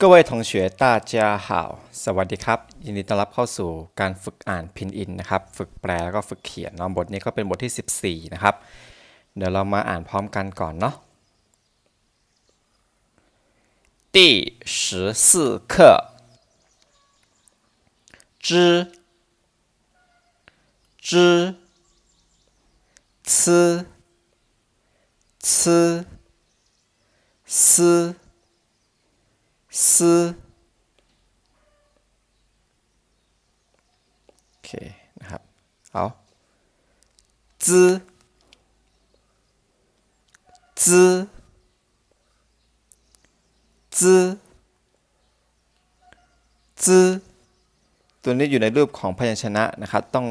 各位同学大家好สวัสดีครับ ยินดีต้อนรับเข้าสู่การฝึกอ่านพินอินนะครับ ฝึกแปลแล้วก็ฝึกเขียนเนาะบทนี้ก็เป็นบทที่ 14 นะครับ เดี๋ยวเรามาอ่านพร้อมกันก่อนเนาะ第十四课知知吃吃思 ซื้เคนะครับ เอาซื้ตัวนี้อยู่ในรูปของพยัญชนะนะครับ ต้อง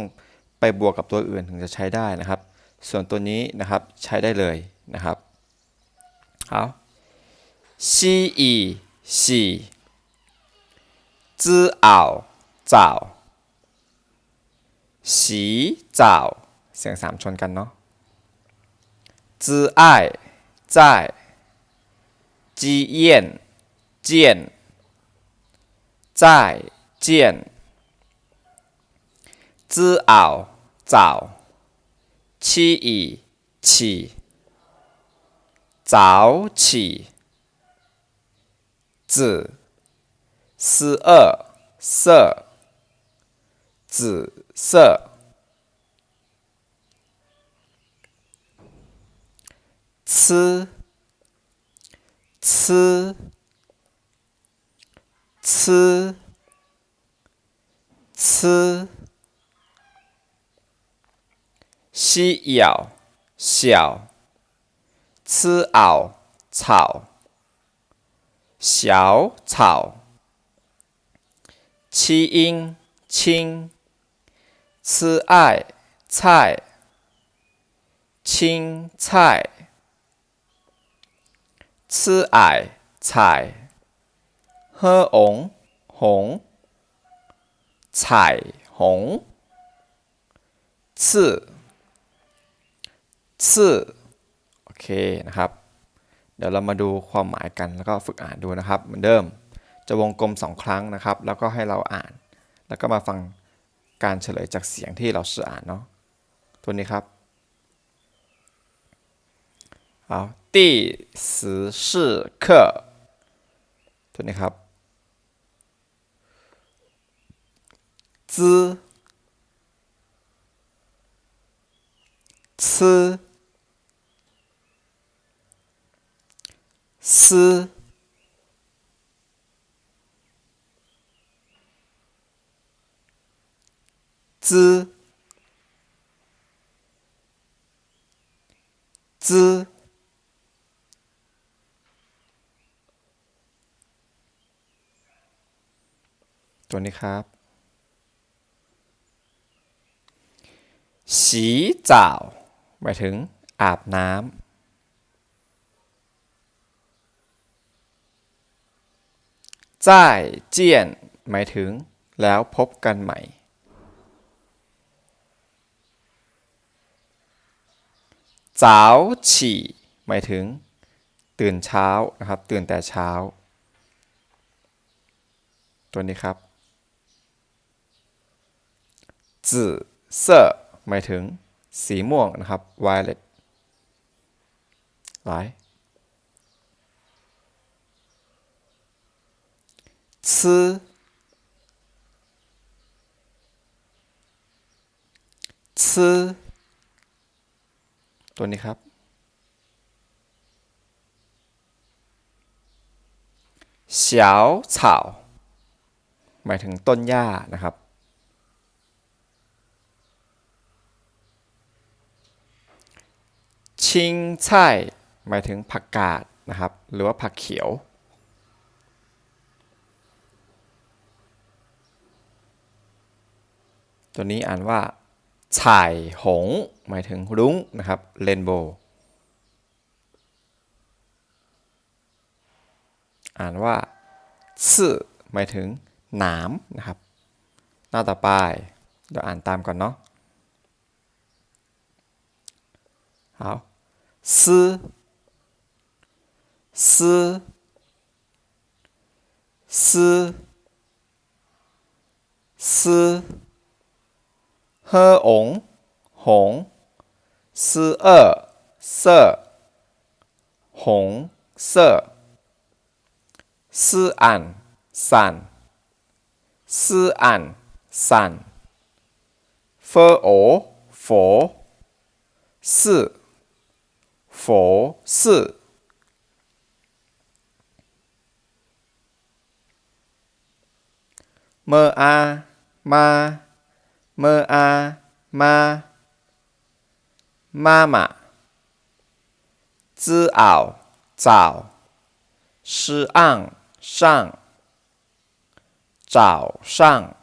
ไปบวกกับตัวอื่นถึงจะใช้ได้นะครับ ส่วนตัวนี้นะครับใช้ได้เลยนะครับ เอาซีอี 知袄找洗澡เสียงสามชนกันเนาะ知爱在鸡燕见再见知袄找七乙起早起 子十二色紫色吃吃吃吃吸咬小吃袄草。小草七音青吃爱菜青菜吃矮彩喝红红彩虹刺刺โอเคนะครับ เดี๋ยวเรามาดูความหมายกันแล้วก็ฝึกอ่านดูนะครับ เหมือนเดิมจะวงกลมสองครั้งนะครับ แล้วก็ให้เราอ่าน แล้วก็มาฟังการเฉลยจากเสียงที่เราสื่ออ่านเนาะตัวนี้ครับเอา第十四课ตัวนี้ครับ知吃 思知知ตัวนี้ครับ สีจ่าวหมายถึงอาบน้ำ จ่ายเจียน หมายถึง แล้วพบกันใหม่จ้าวฉี่ หมายถึง ตื่นเช้านะครับ ตื่นแต่เช้า ตัวนี้ครับจื่อเซอหมายถึง สีม่วงนะครับ violet 来吃吃ตัวนี้ครับเฉาเฉาหมายถึงต้นหญ้านะครับชิงไช่หมายถึงผักกาดนะครับ หรือว่าผักเขียว ตัวนี้อ่านว่าฉายหง หมายถึงรุ้งนะครับเรนโบว์อ่านว่าซื่อหมายถึงหนามนะครับ หน้าต่อไปเราอ่านตามก่อนเนาะเอาซื่อซื่อซื่อซื่อ hong 红，si er 色，红色，si an 散，si an 散，fo 佛，寺，佛寺，ma ma。m a 妈妈妈，zi ao 早，sh i ang，上，早上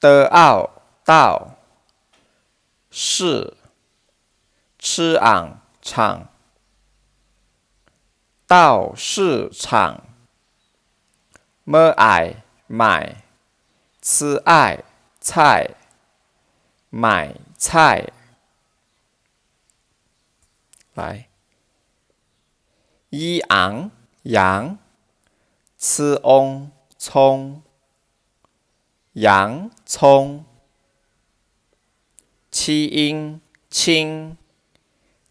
，de ao 到，是，chi an 场，到市场，m ai 买，c ai。吃爱菜买菜。来一昂羊吃翁葱洋葱。七英青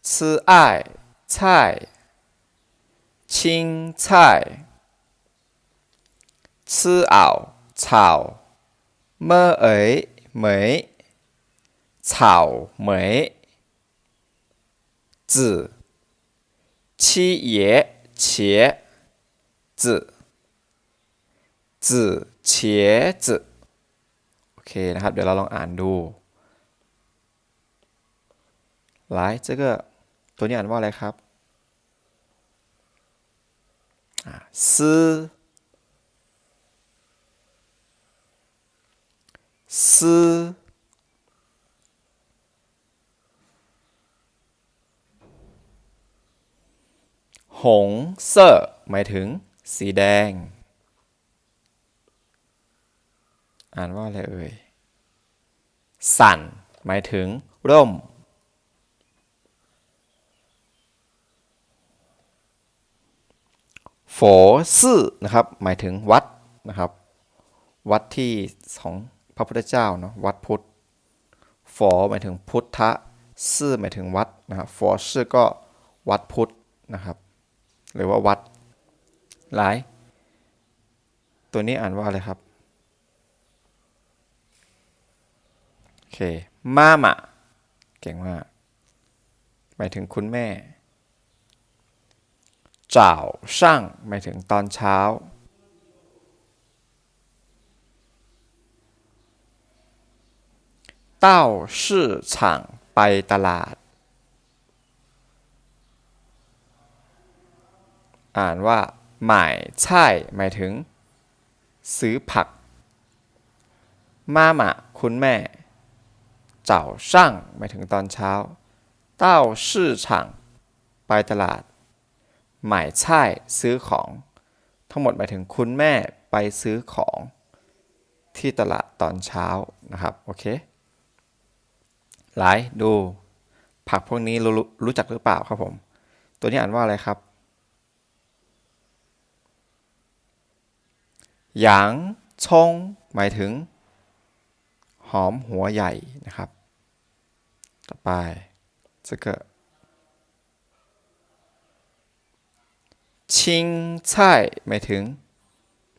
吃爱菜青菜。吃袄草 เมื่อเอ๋ยเหมย草莓子七爷茄子子茄子โอเคนะครับ เดี๋ยวเราลองอ่านดู来这个ตัวนี้อ่านว่าอะไรครับอ่าซื้อ ซื้อหงเซ่อหมายถึง สีแดง อ่านว่าอะไรเอ่ย สั่น หมายถึง ร่ม โฝซื่อนะครับ หมายถึงวัดนะครับ วัดที่ของ ระพุทธเจ้าเนาะวัดพุทธฝอหมายถึงพุทธะซื่อหมายถึงวัดนะครับฝอซื่อก็วัดพุทธนะครับ หรือว่าวัดหลาย ตัวนี้อ่านว่าอะไรครับโอเคมามะเก่งมากหมายถึงคุณแม่เจ้าช่างหมายถึงตอนเช้า เต้าชื่อฉ่างไปตลาด อ่านว่าหมายใช่หมายถึง ซื้อผัก มาหมาคุณแม่ เจ้าช่างหมายถึงตอนเช้า เต้าชื่อฉ่างไปตลาด หมายใช่ซื้อของ ทั้งหมดหมายถึงคุณแม่ไปซื้อของที่ตลาดตอนเช้านะครับ โอเค หลายดู ผักพวกนี้รู้รู้จักหรือเปล่าครับผม ตัวนี้อ่านว่าอะไรครับหยางชงหมายถึง หอมหัวใหญ่นะครับ ต่อไป这个ชิงไช่หมายถึง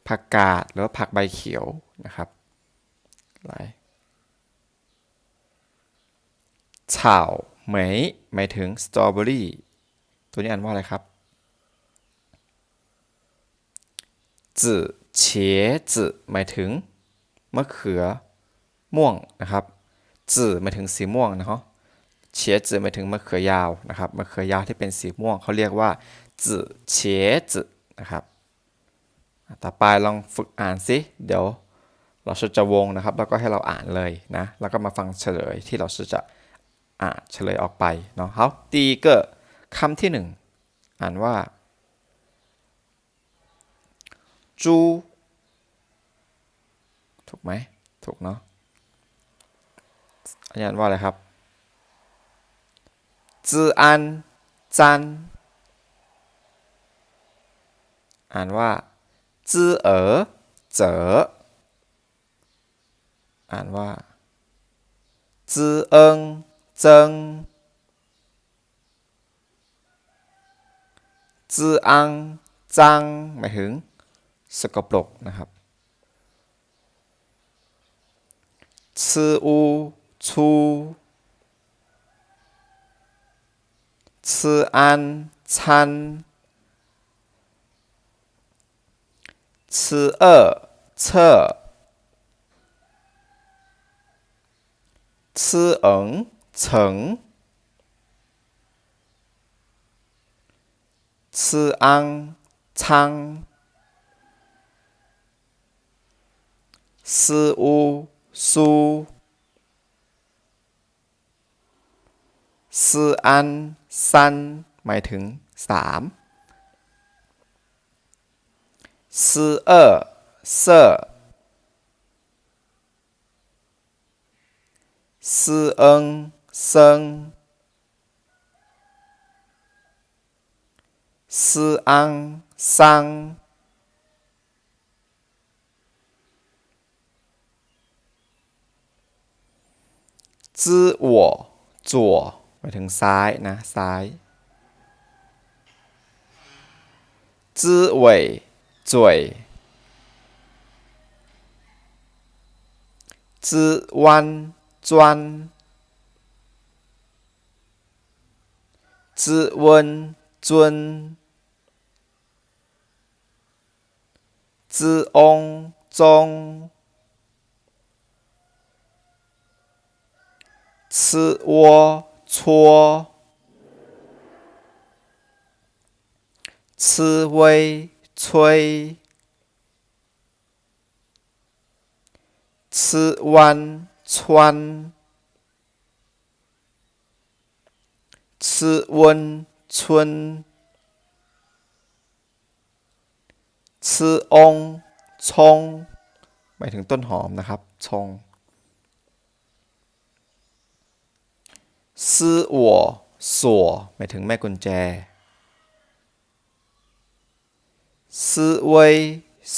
ผักกาดหรือผักใบเขียวนะครับหลาย เฉาเหมยหมายถึงสตรอเบอรี่ตัวนี้อ่านว่าอะไรครับจื่อเฉจื่อหมายถึงมะเขือม่วงนะครับจื่อหมายถึงสีม่วงนะครับเฉียจื่อหมายถึงมะเขือยาวนะครับมะเขือยาวที่เป็นสีม่วงเขาเรียกว่าจื่อเฉียจื่อนะครับต่อไปลองฝึกอ่านสิเดี๋ยวเราจะวงนะครับ แล้วก็ให้เราอ่านเลยนะ แล้วก็มาฟังเฉลยที่เราจะ อ่าเฉลยออกไปเนาะเขาตีเกอคำที่หนึ่งอ่านว่าจูถูกไหมถูกเนาะอันนี้อ่านว่าอะไรครับจืออันจันอ่านว่าจือเอ๋อเจ๋ออ่านว่าจื้อเอิง เจิงจื้ออังจังหมายถึงสกปรกนะครับชื่ออูชูชื่ออันชันชื่ อเออเชอชื่อเอิงเฉิงชื่ออังชังชื่ออูซูซื่ออันซันหมายถึงสามซื่อเออ เซอซื่อเอิงเซิงซื่ออังซังจื้อหัวจั่วหมายถึงซ้ายนะ ซ้ายจื้อเหว่ย 之温尊之翁中吃窝搓吃微吹吃弯穿。吃吃温春，吃องชงหมายถึงต้นหอมนะครับ ชง ซื้ออัวสัวหมายถึงแม่กุญแจ ซื้อเวย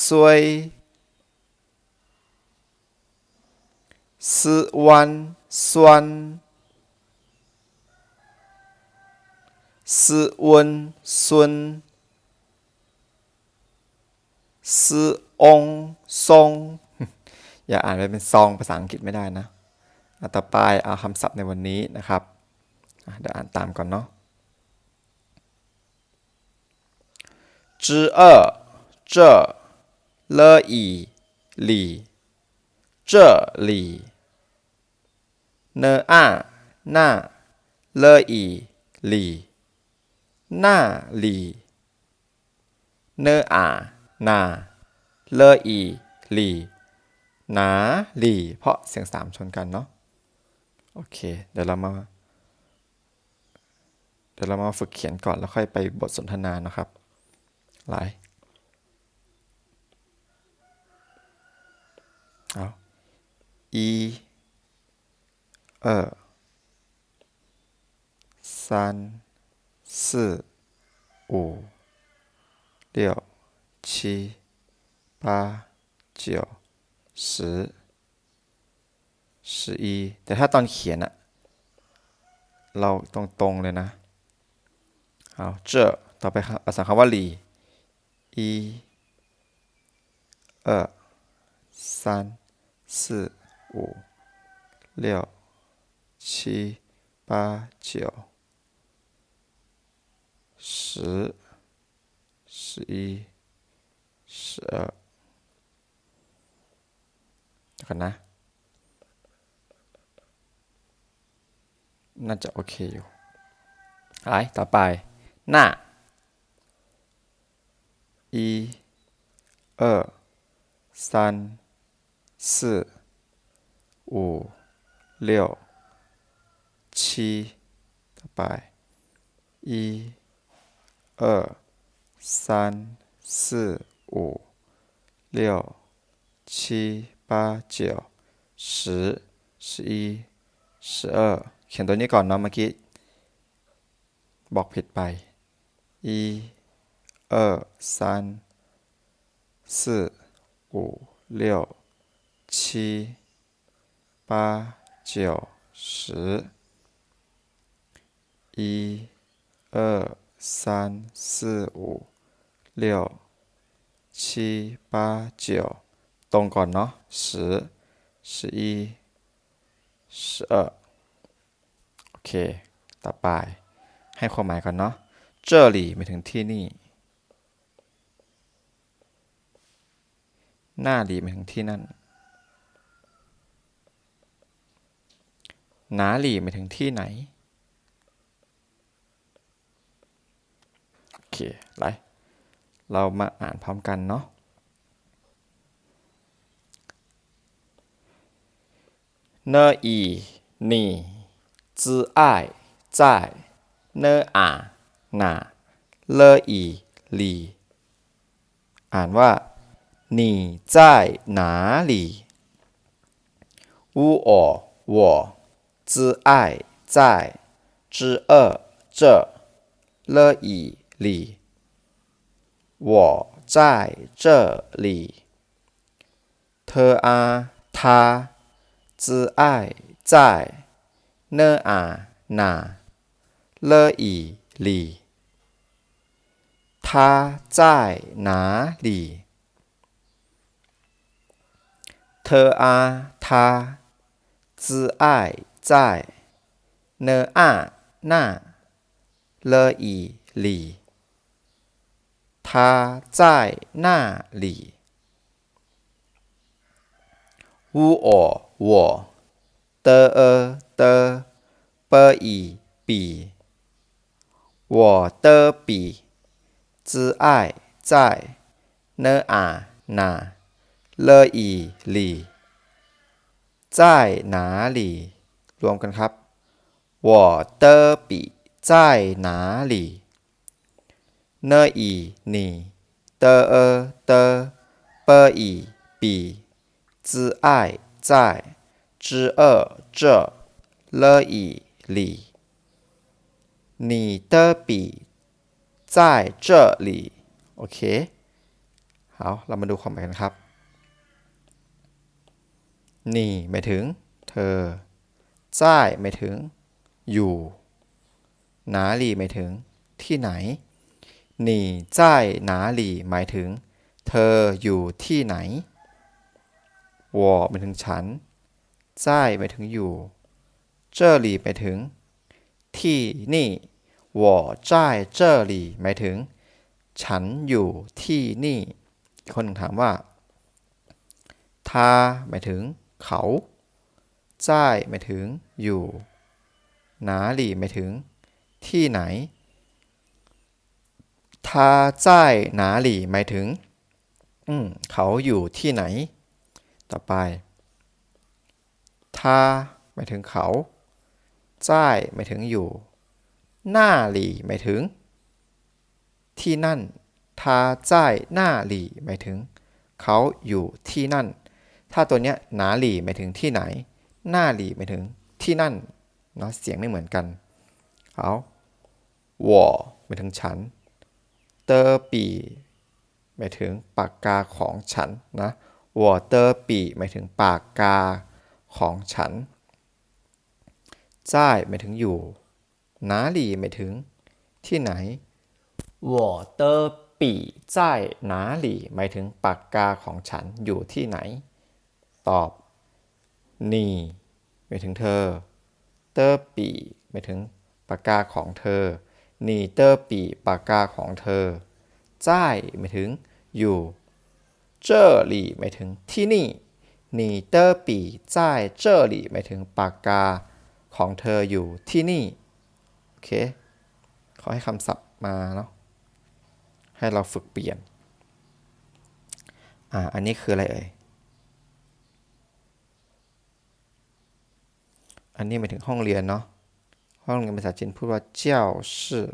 ซวยซื้อวันสวนซื้อวน ซุนซื้อองทรง อย่าอ่านไปเป็นซองภาษาอังกฤษไม่ได้นะอ่ะต่อไปเอาคำศัพท์ในวันนี้นะครับอ่ะเดี๋ยวอ่านตามก่อนเนาะ知二这了以里这里เนอาหน้าเลอีหลี หน้าลี เนออานา เลออีลีนาลี เพราะเสียงสามชนกันเนาะโอเค เดี๋ยวเรามา เดี๋ยวเรามาฝึกเขียนก่อนแล้วค่อยไปบทสนทนานะครับ หลายเอาอีเออซัน 四五六七八九十十一แต่ถ้าตอนเขียนอะเราตรงๆเลยนะเอาเจอต่อไปครับภาษาคำว่าหลี一二三四五六七八九 十十一十二เดี๋ยวกันนะ น่าจะโอเคอยู่ไปต่อไป หน้า一二三四五六七ต่อไป一 二三四五六七八九十十一十二เขียนตัวนี้ก่อนเนาะเมื่อกี้ บอกผิดไป一二三 四五六七八九十，一二 三四五六七八九ตรงก่อนเนาะ十十一十二โอเค ต่อไป ให้ความหมายก่อนเนาะ这里หมายถึงที่นี่ หน้าหลีหมายถึงที่นั่น หนาหลีหมายถึงที่ไหน เคไรเรามาอ่านพร้อมกันเนาะเนอีนี่จื้ออ้ายจ่ายเนออ่าหนาเลออีหลี อ่านว่า你在哪里？乌我我之爱在之二这了以 里，我在这里。t a 他，z ai 在，n a 那，l i 里，他在哪里？t a 他，z ai 在，n a 那，l i 里。他在那里乌我我的呃的เปออีปี我的笔之爱在เนออาหนาเลออีหลี在哪里รวมกันครับ我的笔在哪里 เนออี你的呃的เปออีปี之爱在之二这了อีหลี你的笔在这里โอเคเอาเรามาดูความหมายกันครับ นี่หมายถึง เธอจ่ายหมายถึง อยู่หนาหลีหมายถึง ที่ไหน นี่จ่าย หนาหลีหมายถึง เธออยู่ที่ไหนวอหมายถึงฉันจ่ายหมายถึงอยู่เจอหลีหมายถึง ที่นี่วอจ่ายเจ้อหมายถึง ฉันอยู่ที่นี่ คนถามว่าทาหมายถึง เขาจ่ายหมายถึงอยู่หนาหลีหมายถึง ที่ไหน ทาจ่ายหนาหลีหมายถึงอืเขาอยู่ที่ไหน ต่อไปทาหมายถึงเขาจ่ายหมายถึงอยู่ หน้าหลีหมายถึง ที่นั่นทาจ่ายหน้าหลีหมายถึง เขาอยู่ที่นั่น ถ้าตัวเนี้ยหนาหลีหมายถึงที่ไหน หน้าหลีหมายถึงที่นั่นเนาะเสียงไม่เหมือนกัน เอา我หมายถึงฉัน เตอร์ปีหมายถึงปากกาของฉันนะวอเตอร์ปีหมายถึงปากกาของฉันใช่หมายถึงอยู่นาหลีหมายถึงที่ไหนวอเตอร์ปีจ่นาลีหมายถึงปากกาของฉันอยู่ที่ไหน ตอบนี่หมายถึงเธอ เตอร์ปีหมายถึงปากกาของเธอ นีเตอร์ปีปากกาของเธอจ้ายหม่ถึงอยู่ เจ้อหลี่ไม่ถึงที่นี่นีเตอร์ปีจ้ายเจ้อหลี่ไม่ถึงปากกาของเธออยู่ที่นี่ โอเค ขอให้คำศัพท์มาเนาะ ให้เราฝึกเปลี่ยน อ่า อันนี้คืออะไรเอ่ย อันนี้หมายถึงห้องเรียนเนาะ ห้องเรียนภาษาจีนพูดว่าเจ้าชื่อ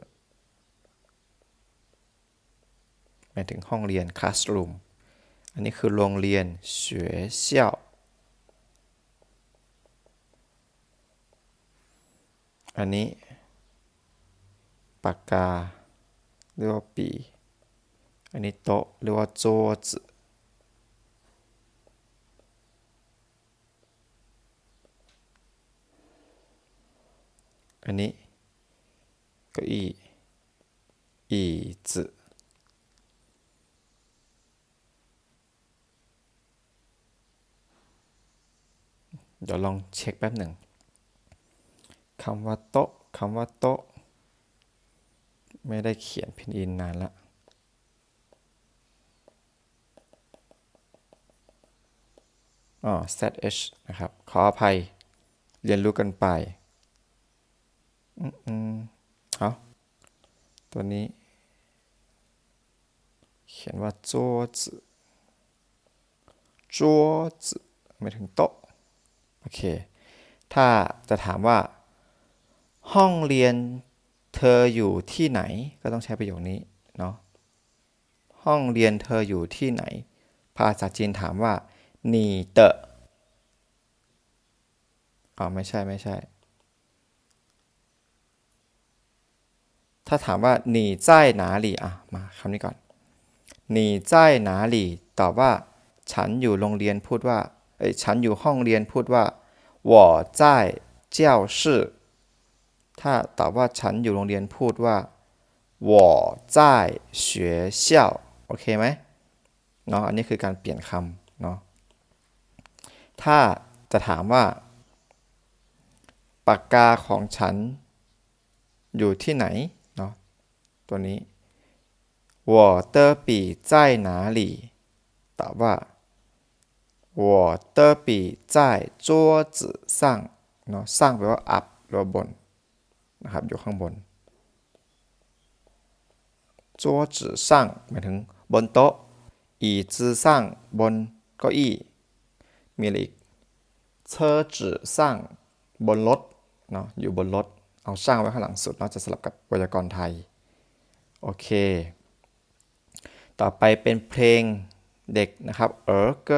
หมายถึงห้องเรียน classroom อันนี้คือโรงเรียน学校อันนี้ ปากกาเรียกว่าปี อันนี้โต๊ะเรียกว่าโจจ อันนี้เก้าอี้椅子เดี๋ยวลองเช็คแป๊บหนึ่งคำว่าโต๊ะคำว่าโต๊ะ ไม่ได้เขียนพินอินนานละอ๋อ ZH นะครับ ขออภัย เรียนรู้กันไป อืมเอาตัวนี้ เขียนว่าโจ้จือโจ้จืไม่ถึงโต๊ะ โอเค ถ้าจะถามว่า ห้องเรียนเธออยู่ที่ไหนก็ต้องใช้ประโยคนี้ เนาะห้องเรียนเธออยู่ที่ไหน ภาษาจีนถามว่า นีเตออ๋อไม่ใช่ไม่ใช่ ถ้าถามว่า你在哪里อ่ะ มาคำนี้ก่อน你在哪里ตอบว่า ฉันอยู่โรงเรียนพูดว่า เอ้ย ฉันอยู่ห้องเรียนพูดว่า我在教室ถ้าตอบว่าฉันอยู่โรงเรียนพูดว่า我在学校โอเคไหมเนาะ อันนี้คือการเปลี่ยนคำเนาะ ถ้าจะถามว่า ปากกาของฉันอยู่ที่ไหนเนาะ ตัวนี้我的笔在哪里ตอบว่า我的笔在桌子上เนาะสร้างแปลว่า up หรือว่าบนนะครับ อยู่ข้างบน桌子上หมายถึงบนโต๊ะ椅子上บนเก้าอี้ มีอะไรอีก车子上บนรถเนาะ อยู่บนรถ เอาช่างไว้ข้างหลังสุดเนาะจะสลับกับไวยากรณ์ไทย โอเค ต่อไปเป็นเพลงเด็กนะครับเออเก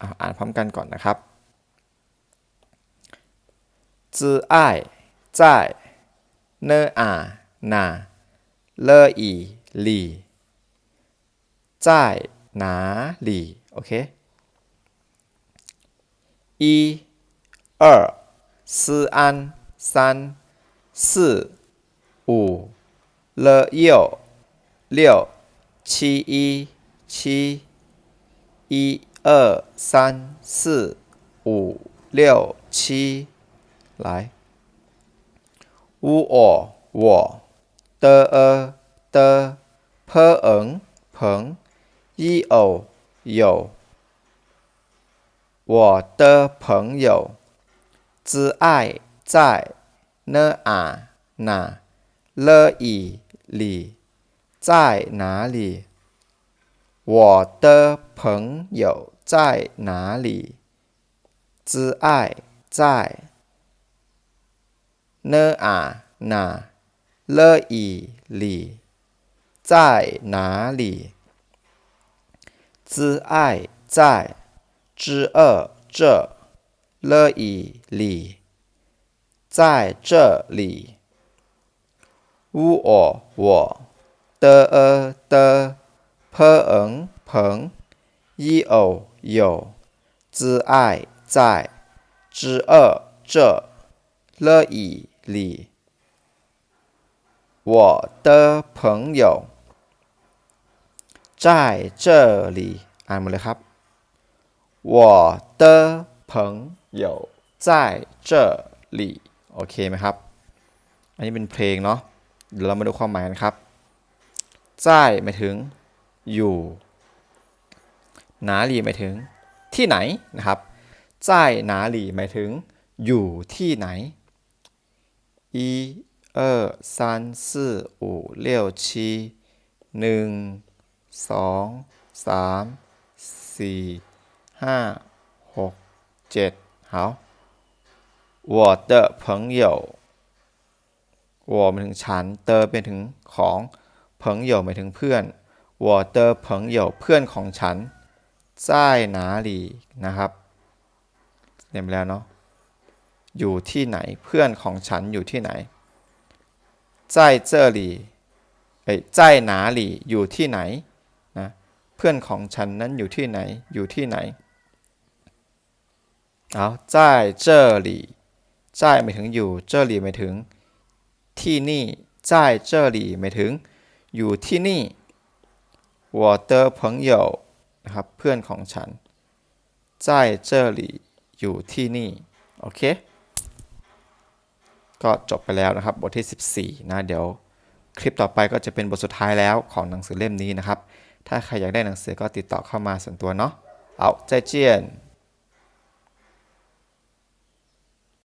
ออ่านพร้อมกันก่อนนะครับ自爱在呢啊那了以里在哪里โอเค一二四安 三，四，五，了又，六，七一七，一二三四五六七，来，呜哦，我的呃的，朋恩朋，一偶有，我的朋友之爱。在呢啊哪了以里？在哪里？我的朋友在哪里？只爱在呢啊哪了以里在哪里？只爱在之二这了以里。在这里。woo 我的呃的 pen 朋 yio 有 zai 在 ze 这 li 里。我的朋友在这里。i'm 我的朋友在这里。 โอเคไหมครับ อันนี้เป็นเพลงเนาะเดี๋ยวเรามาดูความหมายกันครับจ่ายหมายถึงอยู่นาลีหมายถึงที่ไหนนะครับจ่ายนาลีหมายถึงอยู่ที่ไหนอีเออสาหนึ่งสองสามสี่ห้าหกเจ็ด好我的朋友我หมายถึงฉัน เตอเป็นถึงของเพิงเหยวหมายถึงเพื่อน我的朋友เพื่อนของฉัน在哪里นะครับเรียนไปแล้วเนาะ อยู่ที่ไหน เพื่อนของฉันอยู่ที่ไหน在这里เอ้ย在哪里อยู่ที่ไหนนะ เพื่อนของฉันนั้นอยู่ที่ไหน อยู่ที่ไหน เอา在这里 在หมายถึงอยู่这里หมายถึงที่นี่在这里หมายถึงอยู่ที่นี่我的朋友นะครับเพื่อนของฉัน在这里อยู่ที่นี่ โอเค ก็จบไปแล้วนะครับ บทที่ 14 นะ เดี๋ยวคลิปต่อไปก็จะเป็นบทสุดท้ายแล้วของหนังสือเล่มนี้นะครับ ถ้าใครอยากได้หนังสือก็ติดต่อเข้ามาส่วนตัวเนาะเอาใจเจียน